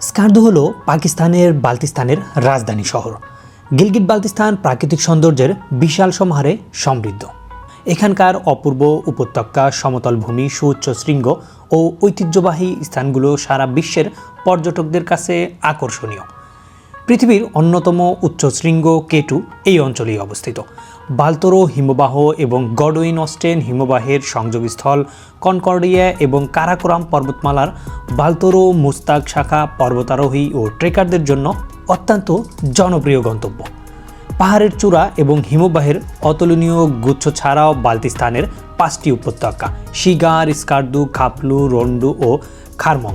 স্কার্দু হলো পাকিস্তানের বালতিস্তানের রাজধানী শহর। গিলগিট বালতিস্তান প্রাকৃতিক সৌন্দর্যের বিশাল সমাহারে সমৃদ্ধ। এখানকার অপূর্ব উপত্যকা, সমতল ভূমি, সুউচ্চ শৃঙ্গ ও ঐতিহ্যবাহী স্থানগুলো সারা বিশ্বের পর্যটকদের কাছে আকর্ষণীয়। পৃথিবীর অন্যতম উচ্চ শৃঙ্গ কেটু এই অঞ্চলেই অবস্থিত। বালতোরো হিমবাহ এবং গডওইন অস্টেন হিমবাহের সংযোগস্থল কনকর্ডিয়া এবং কারাকোরাম পর্বতমালার বালতোরো মুস্তাক শাখা পর্বতারোহী ও ট্রেকারদের জন্য অত্যন্ত জনপ্রিয় গন্তব্য। পাহাড়ের চূড়া এবং হিমবাহের অতুলনীয় গুচ্ছ ছাড়াও বাল্তিস্তানের পাঁচটি উপত্যকা শিগার, স্কার্দু, খাপলু, রন্ডু ও খারমং।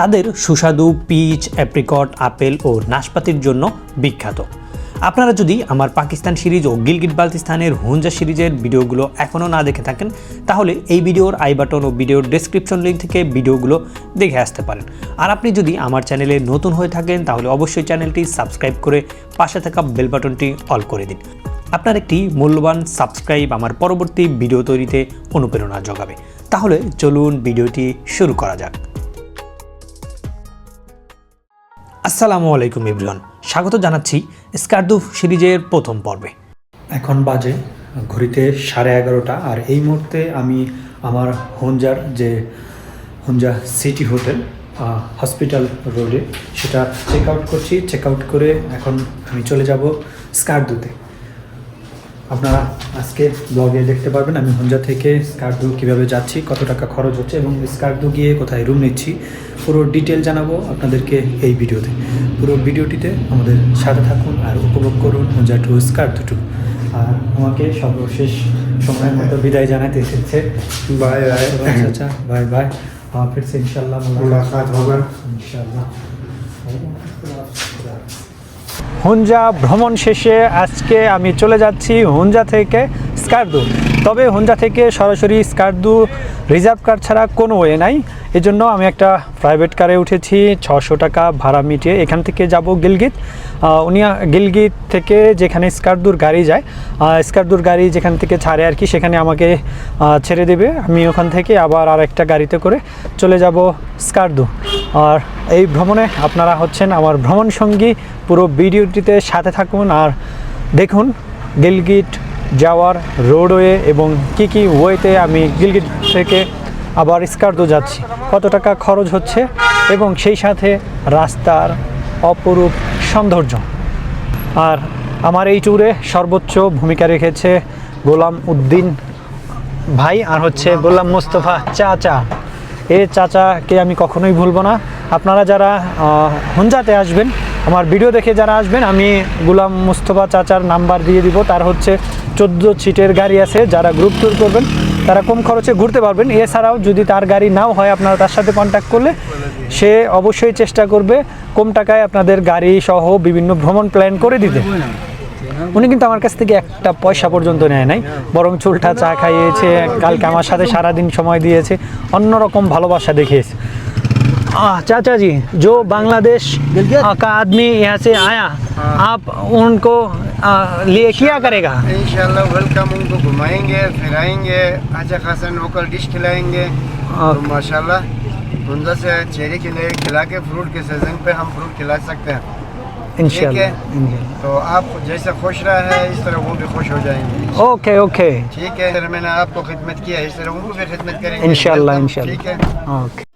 তাদের সুস্বাদু পিচ অ্যাপ্রিকট আপেল ও নাশপাতির জন্য বিখ্যাত। আপনারা যদি আমার পাকিস্তান সিরিজ ও গিলগিট বাল্তিস্তানের হুঞ্জা সিরিজের ভিডিওগুলো এখনও না দেখে থাকেন, তাহলে এই ভিডিওর আই বাটন ও ভিডিওর ডেসক্রিপশন লিঙ্ক থেকে ভিডিওগুলো দেখে আসতে পারেন। আর আপনি যদি আমার চ্যানেলে নতুন হয়ে থাকেন, তাহলে অবশ্যই চ্যানেলটি সাবস্ক্রাইব করে পাশে থাকা বেল বাটনটি অল করে দিন। আপনার একটি মূল্যবান সাবস্ক্রাইব আমার পরবর্তী ভিডিও তৈরিতে অনুপ্রেরণা যোগাবে তাহলে চলুন ভিডিওটি শুরু করা যাক। আসসালামু আলাইকুম ইব্রিয়ান স্বাগত জানাচ্ছি স্কারদুফ সিরিজের প্রথম পর্বে। এখন বাজে ঘড়িতে সাড়ে এগারোটা, আর এই মুহূর্তে আমি আমার হঞ্জার যে হঞ্জা সিটি হোটেল হসপিটাল রোডে, সেটা চেক আউট করছি। চেক আউট করে এখন আমি চলে যাব স্কারদুতে। আপনারা আজকে ব্লগে দেখতে পারবেন আমি হঞ্জা থেকে স্কার্দু কীভাবে যাচ্ছি কত টাকা খরচ হচ্ছে এবং স্কার্দু গিয়ে কোথায় রুম নিচ্ছি পুরো ডিটেল জানাব আপনাদেরকে এই ভিডিওতে। পুরো ভিডিওটিতে আমাদের সাথে থাকুন আর উপভোগ করুন হঞ্জা টু স্কার্দু টু আর আমাকে সর্বশেষ সময়ের মতো বিদায় জানাতে এসেছে। Bye bye. আচ্ছা বাই বাই। হাফিজ ইনশাল্লাহ ইনশাল্লাহ হুঞ্জা ভ্রমণ শেষে আজকে আমি চলে যাচ্ছি হুঞ্জা থেকে স্কারদু তবে হুঞ্জা থেকে সরাসরি স্কারদু রিজার্ভ কার ছাড়া কোনো ওয়ে নাই। এজন্য আমি একটা প্রাইভেট কারে উঠেছি, ছশো টাকা ভাড়া মিটিয়ে এখান থেকে যাব গিলগিত। উনি গিলগিত থেকে যেখানে স্কারদুর গাড়ি যায় স্কারদুর গাড়ি যেখান থেকে ছাড়ে আর কি, সেখানে আমাকে ছেড়ে দেবে। আমি ওখান থেকে আবার আর একটা গাড়িতে করে চলে যাব স্কারদু। আর এই ভ্রমণে আপনারা হচ্ছেন আমার ভ্রমণ সঙ্গী পুরো ভিডিওটিতে সাথে থাকুন আর দেখুন গিলগিট যাওয়ার রোডওয়ে এবং কি কি ওয়েতে আমি গিলগিট থেকে আবার স্কার্দো যাচ্ছি, কত টাকা খরচ হচ্ছে এবং সেই সাথে রাস্তার অপরূপ সৌন্দর্য। আর আমার এই ট্যুরে সর্বোচ্চ ভূমিকা রেখেছে গোলাম উদ্দিন ভাই আর হচ্ছে গোলাম মোস্তফা চাচা। এ চাচাকে আমি কখনোই ভুলবো না। আপনারা যারা হুঞ্জাতে আসবেন আমার ভিডিও দেখে যারা আসবেন, আমি গুলাম মুস্তফা চাচার নাম্বার দিয়ে দিব। তার হচ্ছে চোদ্দ সিটের গাড়ি আছে, যারা গ্রুপ ট্যুর করবেন, তারা কম খরচে ঘুরতে পারবেন। এছাড়াও যদি তার গাড়ি নাও হয়, আপনারা তার সাথে কন্ট্যাক্ট করলে সে অবশ্যই চেষ্টা করবে কম টাকায় আপনাদের গাড়ি সহ বিভিন্ন ভ্রমণ প্ল্যান করে দিতে। উনি কিন্তু আমার কাছ থেকে একটা পয়সা পর্যন্ত নেয় নাই, বরং চুলটা চা খাইয়েছে, কালকে আমার সাথে সারাদিন সময় দিয়েছে, অন্যরকম ভালোবাসা দেখিয়েছে। आह, चाचा जी जो बांग्लादेश का आदमी यहाँ से आया आप उनको लिए किया करेगा? इंशाल्लाह वेलकम उनको घुमाएँगे फिराएँगे अच्छा खासा लोकल डिश खिलाएँगे। तो माशाल्लाह हुंदा से चेरी खिले खिला के फ्रूट के सीज़न पे हम फ्रूट खिला सकते हैं। इंशाल्लाह तो आप जैसा खुश रहा है इस तरह वो भी खुश हो जाएँगे। Okay okay. ठीक है सर मैंने आपको खिदमत किया है इस तरह उनको भी खिदमत करेंगे। इंशाल्लाह Welcome, इंशाल्लाह। ठीक है। ओके।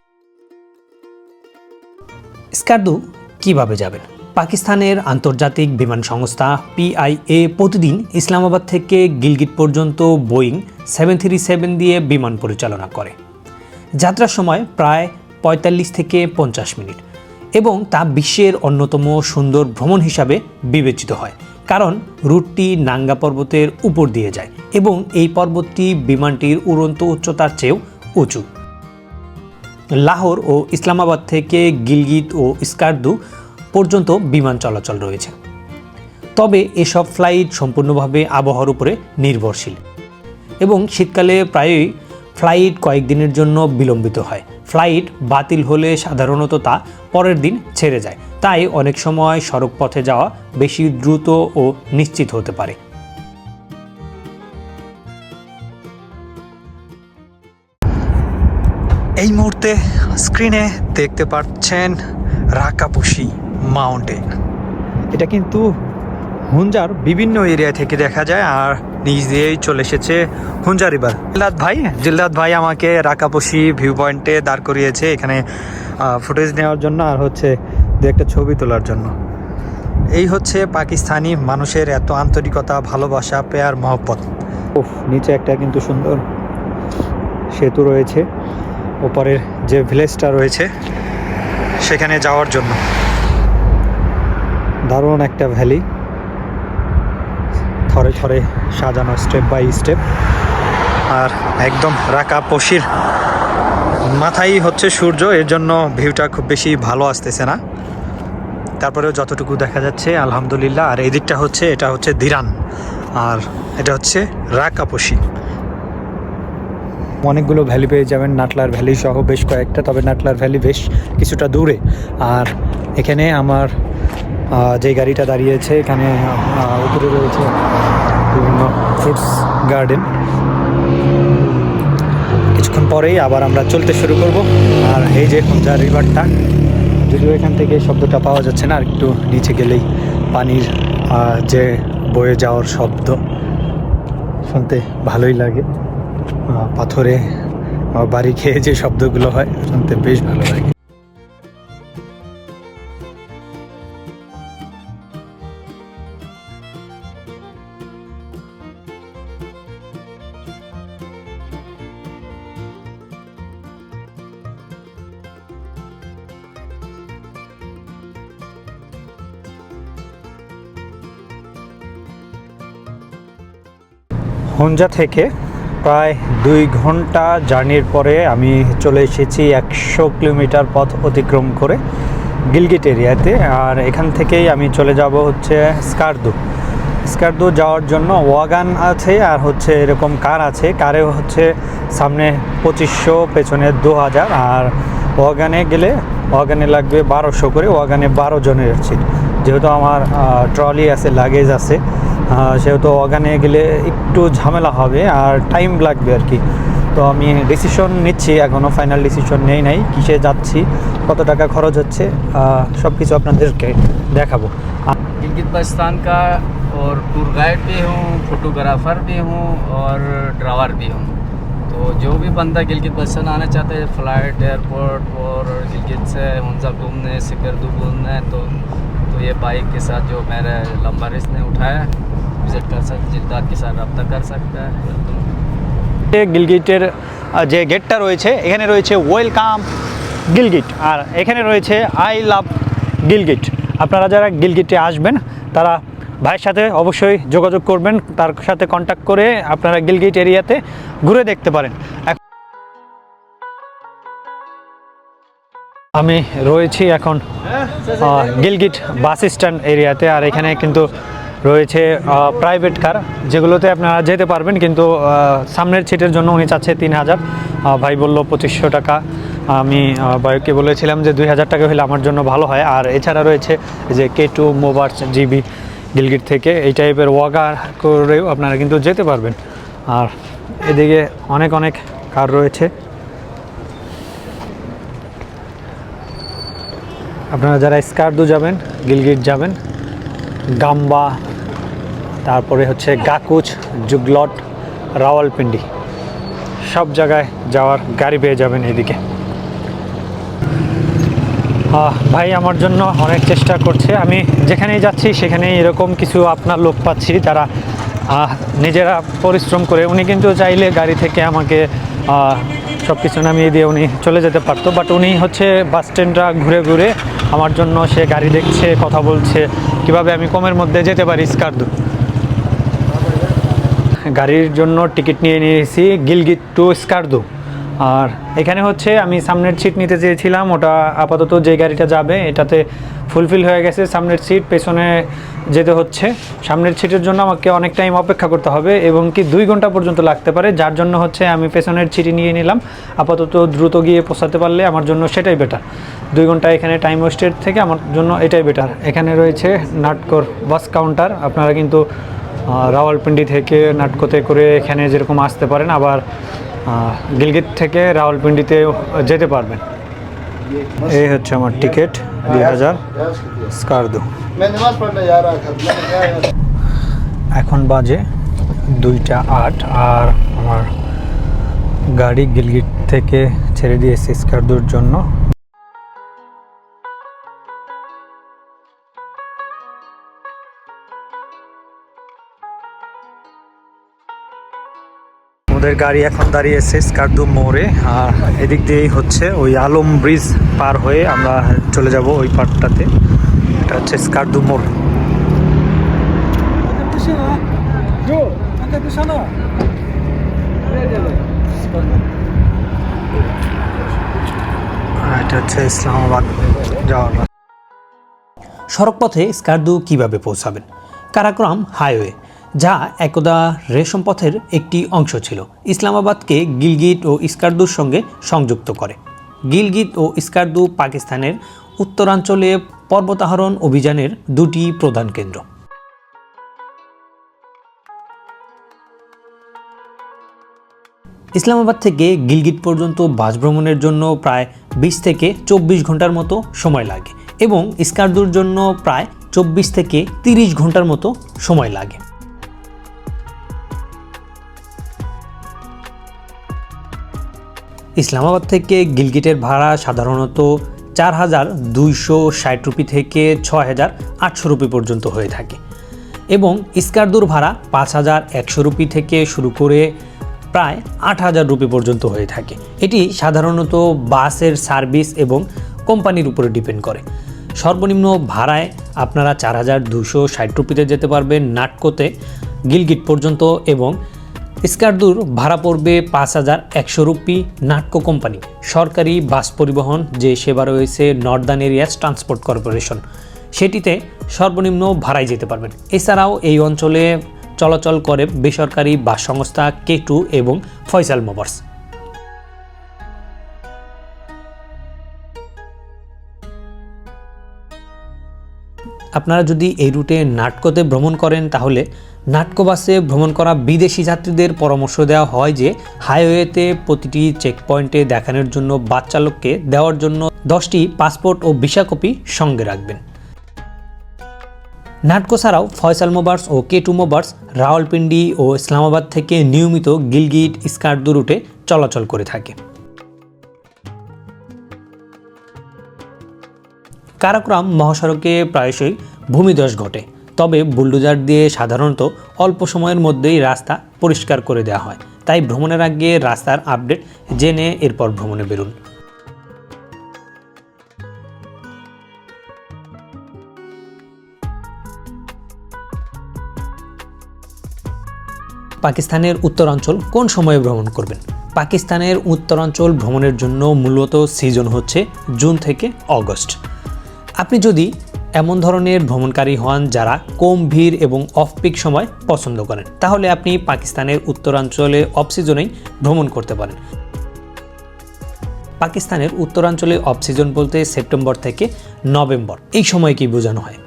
স্কার্দু কীভাবে যাবেন? পাকিস্তানের আন্তর্জাতিক বিমান সংস্থা পিআইএ প্রতিদিন ইসলামাবাদ থেকে গিলগিট পর্যন্ত বোয়িং সেভেন থ্রি সেভেন দিয়ে বিমান পরিচালনা করে। যাত্রার সময় প্রায় পঁয়তাল্লিশ থেকে পঞ্চাশ মিনিট এবং তা বিশ্বের অন্যতম সুন্দর ভ্রমণ হিসাবে বিবেচিত হয়, কারণ রুটটি নাঙ্গা পর্বতের উপর দিয়ে যায় এবং এই পর্বতটি বিমানটির উড়ন্ত উচ্চতার চেয়েও উঁচু। লাহোর ও ইসলামাবাদ থেকে গিলগিত ও স্কার্দু পর্যন্ত বিমান চলাচল রয়েছে। তবে এসব ফ্লাইট সম্পূর্ণভাবে আবহাওয়ার উপরে নির্ভরশীল এবং শীতকালে প্রায়ই ফ্লাইট কয়েকদিনের জন্য বিলম্বিত হয়। ফ্লাইট বাতিল হলে সাধারণত তা পরের দিন ছেড়ে যায়। তাই অনেক সময় সড়ক পথে যাওয়া বেশি দ্রুত ও নিশ্চিত হতে পারে। মুহূর্তে স্ক্রিনে দেখতে পাচ্ছেন রাকাপুশি মাউন্টেন এটা কিন্তু হুঞ্জার বিভিন্ন এরিয়া থেকে দেখা যায় আর নিজ দিয়েই চলে এসেছে হুঞ্জা রিভার জিল্লাত ভাই জিল্লাত ভাই আমাকে রাকাপসি ভিউ পয়েন্টে দাঁড় করিয়েছে এখানে ফুটেজ নেওয়ার জন্য আর হচ্ছে দু একটা ছবি তোলার জন্য। এই হচ্ছে পাকিস্তানি মানুষের এত আন্তরিকতা, ভালোবাসা, পেয়ার, মহব্বত। উফ, নিচে একটা কিন্তু সুন্দর সেতু রয়েছে। ওপরের যে ভিলেজটা রয়েছে, সেখানে যাওয়ার জন্য। দারুণ একটা ভ্যালি। থরে থরে সাজানো স্টেপ বাই স্টেপ আর একদম রাকা পশির মাথায় হচ্ছে সূর্য, এর জন্য ভিউটা খুব বেশি ভালো আসতেছে না। তারপরেও যতটুকু দেখা যাচ্ছে, আলহামদুলিল্লাহ। আর এদিকটা হচ্ছে, এটা হচ্ছে দিরান। আর এটা হচ্ছে রাকাপসি অনেকগুলো ভ্যালি পেয়ে যাবেন, নাটলার ভ্যালি সহ বেশ কয়েকটা, তবে নাটলার ভ্যালি বেশ কিছুটা দূরে। আর এখানে আমার যে গাড়িটা দাঁড়িয়েছে, এখানে উপরে রয়েছে বিভিন্ন ফ্রুটস গার্ডেন কিছুক্ষণ পরেই আবার আমরা চলতে শুরু করব। আর এই যে হুঞ্জা রিভারটা যদিও এখান থেকে শব্দটা পাওয়া যাচ্ছে না, আর একটু নিচে গেলেই পানির যে বয়ে যাওয়ার শব্দ, শুনতে ভালোই লাগে। পাথরে বাড়ি খেয়ে যে শব্দগুলো হয় শুনতে বেশ ভালো লাগে। হুঞ্জা থেকে প্রায় দুই ঘণ্টা জার্নির পরে আমি চলে এসেছি একশো কিলোমিটার পথ অতিক্রম করে গিলগিট এরিয়াতে। আর এখান থেকেই আমি চলে যাব হচ্ছে স্কারদু। স্কারদু যাওয়ার জন্য ওয়াগান আছে আর হচ্ছে এরকম কার আছে। কারে হচ্ছে সামনে পঁচিশশো, পেছনে দু হাজার আর ওয়াগানে গেলে ওয়াগানে লাগবে বারোশো করে, ওয়াগানে বারো জনের সিট। যেহেতু আমার ট্রলি আছে, লাগেজ আছে। সেহেতু ওয়াগানে গেলে একটু ঝামেলা হবে আর টাইম লাগবে আর কি তো আমি ডিসিশন নিচ্ছি এখনও ফাইনাল ডিসিশন নেই নাই কিসে যাচ্ছি কত টাকা খরচ হচ্ছে সব কিছু আপনাদেরকে দেখাবো गिलगित बल्तिस्तान का और टूर गाइड भी हूँ फोटोग्राफर भी हूँ और ड्राइवर भी हूँ तो जो भी बंदा गिलगित बल्तिस्तान आना चाहते हैं फ्लाइट एयरपोर्ट और गिलगित से हुंजा घूमने सिकरदू घूमने तो तो ये बाइक के साथ जो मेरा लंबा रिस्क ने उठाया विज़िट कर सकते जिद्दात के साथ रब्ता कर सकता है এ গিলগিটের আহ, যে গেটটা রয়েছে এখানে রয়েছে ওয়েলকাম গিলগিট আর এখানে রয়েছে আই লাভ গিলগিট আপনারা যারা গিলগিটে আসবেন তারা ভাইয়ের সাথে অবশ্যই যোগাযোগ করবেন তার সাথে কন্ট্যাক্ট করে আপনারা গিলগিট এরিয়াতে ঘুরে দেখতে পারেন আমি রয়েছি এখন গিলগিট বাস স্ট্যান্ড এরিয়াতে, আর এখানে কিন্তু রয়েছে প্রাইভেট কার যেগুলোতে আপনারা যেতে পারবেন, কিন্তু সামনের সিটের জন্য উনি চাচ্ছে তিন হাজার। ভাই বলল পঁচিশশো টাকা। আমি ভাইকে বলেছিলাম যে দুই হাজার টাকা হলে আমার জন্য ভালো হয়। আর এছাড়া রয়েছে যে K two movers GB Gilgit থেকে, এই টাইপের ওয়াগার করেও আপনারা কিন্তু যেতে পারবেন। আর এদিকে অনেক অনেক কার রয়েছে। আপনারা যারা স্কার্দু যাবেন, গিলগিট যাবেন, গাম্বা, তারপরে হচ্ছে গাকুচ, জুগলট, রাওয়ালপিন্ডি, সব জায়গায় যাওয়ার গাড়ি পেয়ে যাবেন এদিকে। ভাই আমার জন্য অনেক চেষ্টা করছে। আমি যেখানেই যাচ্ছি, সেখানেই এরকম কিছু আপনার লোক পাচ্ছি যারা নিজেরা পরিশ্রম করে। উনি কিন্তু চাইলে গাড়ি থেকে আমাকে সব কিছু নামিয়ে দিয়ে উনি চলে যেতে পারতো। বাট উনি হচ্ছে বাস স্ট্যান্ডটা ঘুরে ঘুরে আমার জন্য সে গাড়ি দেখছে, কথা বলছে। কীভাবে আমি কমের মধ্যে যেতে পারি স্কার্দু গাড়ির জন্য টিকিট নিয়ে নিয়েছি গিলগিট টু স্কার্দু আর এখানে হচ্ছে আমি সামনের সিট নিতে চেয়েছিলাম। ওটা আপাতত যে গাড়িটা যাবে, এটাতে ফুলফিল হয়ে গেছে সামনের সিট পেছনে যেতে হচ্ছে। সামনের সিটের জন্য আমাকে অনেক টাইম অপেক্ষা করতে হবে এবং কি দুই ঘণ্টা পর্যন্ত লাগতে পারে, যার জন্য হচ্ছে আমি পেছনের সিটি নিয়ে নিলাম। আপাতত দ্রুত গিয়ে পৌঁছাতে পারলে আমার জন্য সেটাই বেটার দুই ঘণ্টা এখানে টাইম ওয়েস্টের থেকে আমার জন্য এটাই বেটার এখানে রয়েছে নাটকর বাস কাউন্টার আপনারা কিন্তু রাওয়ালপিন্ডি থেকে নাটকোতে করে এখানে যেরকম আসতে পারেন, আবার গিলগিত থেকে রাওয়ালপিন্ডিতে যেতে পারবেন। এই হচ্ছে আমার টিকিট দুই হাজার। স্কার্দু এখন বাজে দুইটা আট আর আমার গাড়ি গিলগিট থেকে ছেড়ে দিয়েছে স্কারদুর জন্য। আমাদের গাড়ি এখন দাঁড়িয়েছে স্কারদু মোড়ে আর এদিক দিয়েই হচ্ছে ওই আলম ব্রিজ পার হয়ে আমরা চলে যাব ওই পার্টটাতে এটা হচ্ছে স্কারদু মোড়। সড়কপথে স্কারদু কীভাবে পৌঁছাবেন? কারাক্রম হাইওয়ে, যা একদা রেশম পথের একটি অংশ ছিল। ইসলামাবাদকে গিলগিট ও স্কারদুর সঙ্গে সংযুক্ত করে। গিলগিট ও স্কারদু পাকিস্তানের উত্তরাঞ্চলে পর্বতারোহণ অভিযানের দুটি প্রধান কেন্দ্র। ইসলামাবাদ থেকে গিলগিট পর্যন্ত বাস ভ্রমণের জন্য প্রায় বিশ থেকে চব্বিশ ঘণ্টার মতো সময় লাগে এবং স্কারদুর জন্য প্রায় চব্বিশ থেকে তিরিশ ঘণ্টার মতো সময় লাগে। ইসলামাবাদ থেকে গিলগিটের ভাড়া সাধারণত চার হাজার দুইশো ষাট রুপি থেকে ছ হাজার আটশো রুপি পর্যন্ত হয়ে থাকে। এবং স্কারদুর ভাড়া পাঁচ হাজার একশো রুপি থেকে শুরু করে প্রায় আট হাজার রুপি পর্যন্ত হয়ে থাকে। এটি সাধারণত বাসের সার্ভিস এবং কোম্পানির উপরে ডিপেন্ড করে। সর্বনিম্ন ভাড়ায় আপনারা চার হাজার দুশো ষাট রুপিতে যেতে পারবেন নাটকোতে, গিলগিট পর্যন্ত এবং স্কারদুর ভাড়া পড়বে পাঁচ হাজার একশো রুপি নাটকো কোম্পানি। সরকারি বাস পরিবহন যে সেবা রয়েছে নর্দার্ন এরিয়াস ট্রান্সপোর্ট কর্পোরেশন, সেটিতে সর্বনিম্ন ভাড়ায় যেতে পারবেন। এছাড়াও এই অঞ্চলে চলাচল করে বেসরকারি বাস সংস্থা কে টু এবং ফয়সাল মোবার্স। আপনারা যদি এই রুটে নাটকোতে ভ্রমণ করেন তাহলে নাটকো বাসে ভ্রমণ করা বিদেশি যাত্রীদের পরামর্শ দেওয়া হয় যে হাইওয়েতে প্রতিটি চেকপয়েন্টে দেখানোর জন্য বাস চালককে দেওয়ার জন্য দশটি পাসপোর্ট ও ভিসা কপি সঙ্গে রাখবেন। নাটকো ছাড়াও ফয়সাল মোবার্স ও কে টু মোবার্স, রাওয়ালপিন্ডি ও ইসলামাবাদ থেকে নিয়মিত গিলগিট স্কার্দু রুটে চলাচল করে থাকে। কারাক্রম মহাসড়কে প্রায়শই ভূমিধস ঘটে। তবে বুলডোজার দিয়ে সাধারণত অল্প সময়ের মধ্যেই রাস্তা পরিষ্কার করে দেওয়া হয়। তাই ভ্রমণের আগে রাস্তার আপডেট জেনে এরপর ভ্রমণে বেরুন। পাকিস্তানের উত্তরাঞ্চল কোন সময়ে ভ্রমণ করবেন? পাকিস্তানের উত্তরাঞ্চল ভ্রমণের জন্য মূলত সিজন হচ্ছে জুন থেকে অগস্ট। আপনি যদি এমন ধরনের ভ্রমণকারী হন যারা কম ভিড় এবং অফ পিক সময় পছন্দ করেন। তাহলে আপনি পাকিস্তানের উত্তরাঞ্চলে অফ সিজনেই ভ্রমণ করতে পারেন। পাকিস্তানের উত্তরাঞ্চলে অফ সিজন বলতে সেপ্টেম্বর থেকে নভেম্বর। এই সময়কেই বোঝানো হয়?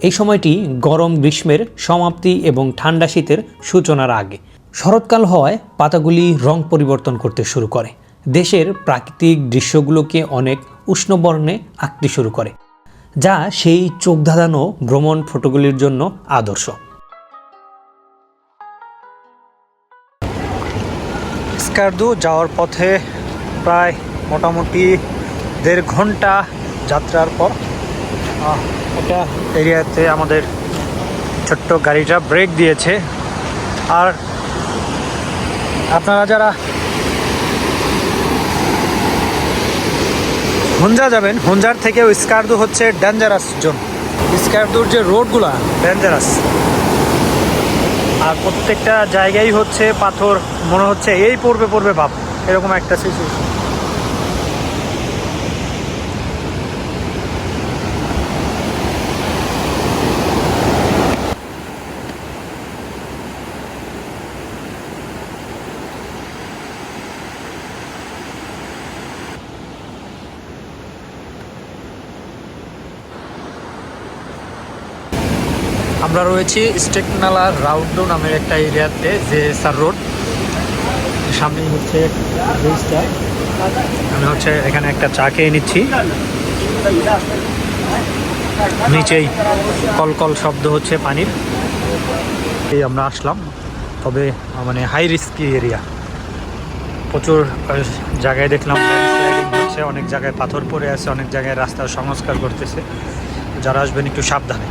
এই সময়টি গরম গ্রীষ্মের সমাপ্তি এবং ঠান্ডা শীতের সূচনার আগে। শরৎকাল হওয়ায় পাতাগুলি রং পরিবর্তন করতে শুরু করে। দেশের প্রাকৃতিক দৃশ্যগুলোকে অনেক উষ্ণ বর্ণে আঁকতে শুরু করে, যা সেই চোখ ধাঁধানো ভ্রমণ ফটোগুলির জন্য আদর্শ। স্কারদু যাওয়ার পথে প্রায় মোটামুটি দেড় ঘণ্টা যাত্রার পর এটা এরিয়াতে আমাদের ছোট্ট গাড়িটা ব্রেক দিয়েছে। আর আপনারা যারা হুঞ্জা যাবেন হুঞ্জার থেকেও স্কারদু হচ্ছে ডেঞ্জারাস জোন। স্কারদুর যে রোডগুলা ডেঞ্জারাস আর প্রত্যেকটা জায়গায় হচ্ছে পাথর মনে হচ্ছে এই পড়বে পড়বে ভাব এরকম একটা সিচুয়েশন আমরা রয়েছি স্টেকনালা রাউন্ডো নামের একটা এরিয়াতে, যে সার রোড। সামনেই হচ্ছে আমি হচ্ছে এখানে একটা চা খেয়ে নিচ্ছি। নিচেই কলকল শব্দ হচ্ছে পানির। এই আমরা আসলাম, তবে মানে হাই রিস্কি এরিয়া প্রচুর জায়গায় দেখলাম হচ্ছে, অনেক জায়গায় পাথর পড়ে আছে, অনেক জায়গায় রাস্তার সংস্কার করতেছে। যারা আসবেন একটু সাবধানে।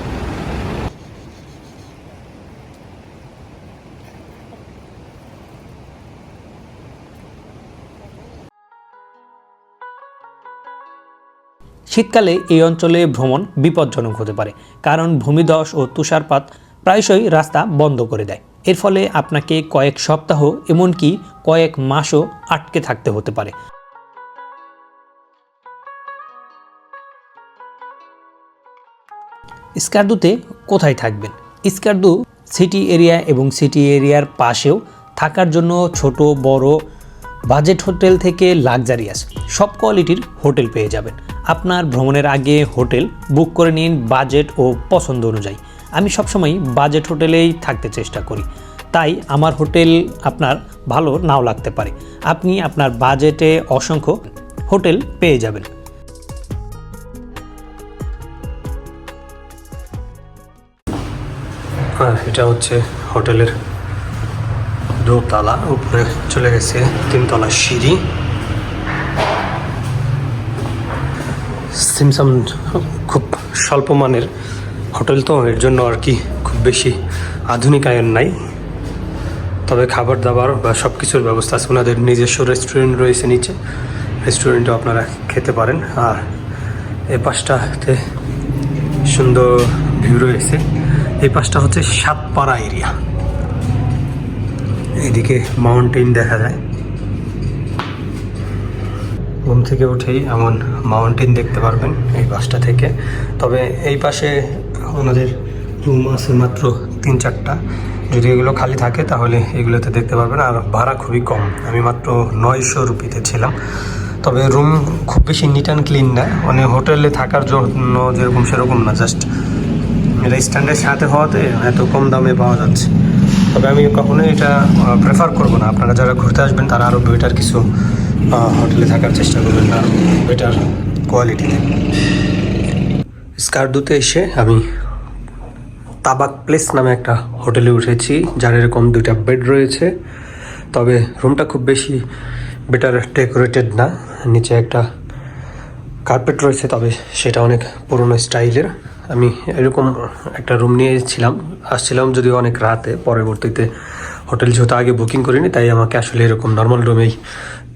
শীতকালে এই অঞ্চলে ভ্রমণ বিপজ্জনক হতে পারে, কারণ ভূমিধস ও তুষারপাত প্রায়শই রাস্তা বন্ধ করে দেয়। এর ফলে আপনাকে কয়েক সপ্তাহ এমনকি কয়েক মাসও আটকে থাকতে হতে পারে। স্কার্দুতে কোথায় থাকবেন? স্কার্দু সিটি এরিয়া এবং সিটি এরিয়ার পাশেও থাকার জন্য ছোট, বড় বাজেট হোটেল থেকে লাক্সারিয়াস, সব কোয়ালিটির হোটেল পেয়ে যাবেন। আপনার ভ্রমণের আগে হোটেল বুক করে নিন বাজেট ও পছন্দ অনুযায়ী। আমি সবসময় বাজেট হোটেলেই থাকতে চেষ্টা করি। তাই আমার হোটেল আপনার ভালো নাও লাগতে পারে। আপনি আপনার বাজেটে অসংখ্য হোটেল পেয়ে যাবেন। এটা হচ্ছে হোটেলের দোতলা, উপরে চলে গেছে তিনতলা সিঁড়ি। সিমসাম খুব স্বল্প মানের হোটেল তো, এর জন্য আর কি খুব বেশি আধুনিকায়ন নাই। তবে খাবার দাবার বা সব কিছুর ব্যবস্থা আছে। ওনাদের নিজস্ব রেস্টুরেন্ট রয়েছে নিচে। রেস্টুরেন্টও আপনারা খেতে পারেন। আর এ পাশটাতে সুন্দর ভিউ রয়েছে। এই পাশটা হচ্ছে সাতপাড়া এরিয়া এদিকে মাউন্টেন দেখা যায়। ঘুম থেকে উঠেই এমন মাউন্টেন দেখতে পারবেন এই বাসটা থেকে। তবে এই পাশে ওনাদের রুম আছে মাত্র তিন চারটা। যদি এগুলো খালি থাকে তাহলে এগুলোতে দেখতে পারবেন, আর ভাড়া খুবই কম। আমি মাত্র নয়শো রুপিতে ছিলাম। তবে রুম খুব বেশি নিট অ্যান্ড ক্লিন না। মানে হোটেলে থাকার জন্য যেরকম সেরকম না জাস্ট এটা স্ট্যান্ডের সাথে হওয়াতে এত কম দামে পাওয়া যাচ্ছে। তবে আমি কখনোই এটা প্রেফার করব না। আপনারা যারা ঘুরতে আসবেন, তারা আরও বেটার কিছু হোটেলে থাকার চেষ্টা করবেন না বেটার কোয়ালিটিতে স্কারদুতে এসে আমি তাবাক প্লেস নামে একটা হোটেলে উঠেছি, যার এরকম দুইটা বেড রয়েছে। তবে রুমটা খুব বেশি বেটার ডেকোরেটেড না। নিচে একটা কার্পেট রয়েছে, তবে সেটা অনেক পুরনো স্টাইলের আমি এরকম একটা রুম নিয়েছিলাম। আসছিলাম যদিও অনেক রাতে, পরবর্তীতে হোটেল যেহেতু আগে বুকিং করিনি, তাই আমাকে আসলে এরকম নর্মাল রুমেই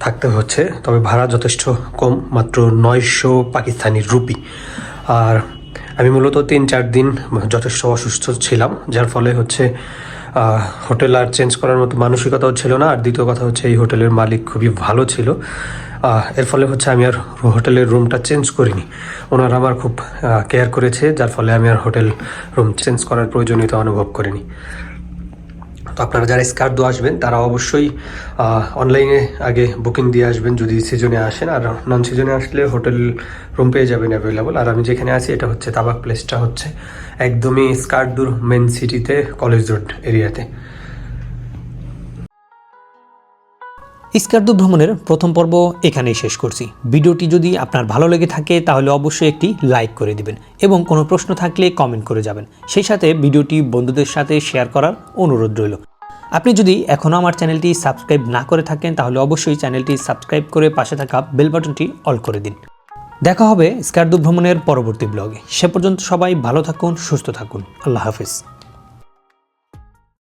থাকতে হচ্ছে। তবে ভাড়া যথেষ্ট কম, মাত্র নয়শো পাকিস্তানি রুপি আর আমি মূলত তিন চার দিন যথেষ্ট অসুস্থ ছিলাম, যার ফলে হচ্ছে হোটেল আর চেঞ্জ করার মতো মানসিকতাও ছিল না। আর দ্বিতীয় কথা হচ্ছে, এই হোটেলের মালিক খুবই ভালো ছিল। এর ফলে হচ্ছে আমি আর হোটেলের রুমটা চেঞ্জ করিনি। ওনারা আমার খুব কেয়ার করেছে, যার ফলে আমি আর হোটেল রুম চেঞ্জ করার প্রয়োজনীয়তা অনুভব করিনি। তো আপনারা যারা স্কার্দো আসবেন, তারা অবশ্যই অনলাইনে আগে বুকিং দিয়ে আসবেন যদি সিজনে আসেন। আর নন সিজনে আসলে হোটেল রুম পেয়ে যাবেন অ্যাভেলেবল আর আমি যেখানে আছি, এটা হচ্ছে তাবাক প্লেসটা হচ্ছে একদমই স্কার্দুর মেন সিটিতে কলেজ রোড এরিয়াতে স্কার্দু ভ্রমণের প্রথম পর্ব এখানেই শেষ করছি। ভিডিওটি যদি আপনার ভালো লেগে থাকে, তাহলে অবশ্যই একটি লাইক করে দিবেন এবং কোনো প্রশ্ন থাকলে কমেন্ট করে যাবেন। সেই সাথে ভিডিওটি বন্ধুদের সাথে শেয়ার করার অনুরোধ রইল। আপনি যদি এখনও আমার চ্যানেলটি সাবস্ক্রাইব না করে থাকেন, তাহলে অবশ্যই চ্যানেলটি সাবস্ক্রাইব করে পাশে থাকা বেল বাটনটি অল করে দিন। দেখা হবে স্কার্দু ভ্রমণের পরবর্তী ব্লগে। সে পর্যন্ত সবাই ভালো থাকুন, সুস্থ থাকুন। আল্লাহ হাফিজ।